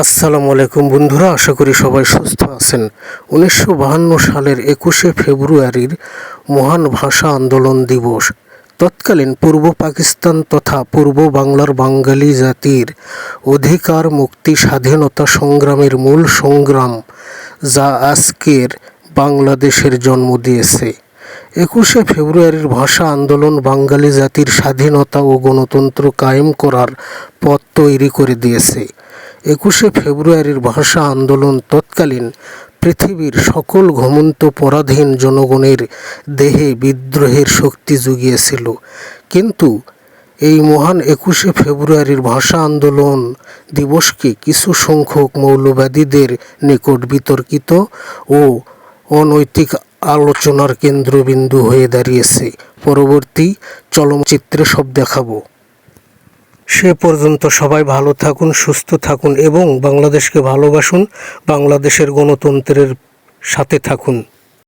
আসসালামু আলাইকুম বন্ধুরা, আশা করি সবাই সুস্থ আছেন। উনিশশো বাহান্ন সালের একুশে ফেব্রুয়ারির মহান ভাষা আন্দোলন দিবস। তৎকালীন পূর্ব পাকিস্তান তথা পূর্ব বাংলার বাঙালি জাতির অধিকার, মুক্তি, স্বাধীনতা সংগ্রামের মূল সংগ্রাম যা আজকের বাংলাদেশের জন্ম দিয়েছে। একুশে ফেব্রুয়ারির ভাষা আন্দোলন বাঙালি জাতির স্বাধীনতা ও গণতন্ত্র কায়েম করার পথ তৈরি করে দিয়েছে। একুশে ফেব্রুয়ারির ভাষা আন্দোলন তৎকালীন পৃথিবীর সকল ঘুমন্ত পরাধীন জনগণের দেহে বিদ্রোহের শক্তি জুগিয়েছিল। কিন্তু এই মহান একুশে ফেব্রুয়ারির ভাষা আন্দোলন দিবসকে কিছু সংখ্যক মৌলবাদীদের নিকট বিতর্কিত ও অনৈতিক আলোচনার কেন্দ্রবিন্দু হয়ে দাঁড়িয়েছে। পরবর্তী চলচ্চিত্রে সব দেখাবো। সে পর্যন্ত সবাই ভালো থাকুন, সুস্থ থাকুন এবং বাংলাদেশকে ভালোবাসুন, বাংলাদেশের গণতন্ত্রের সাথে থাকুন।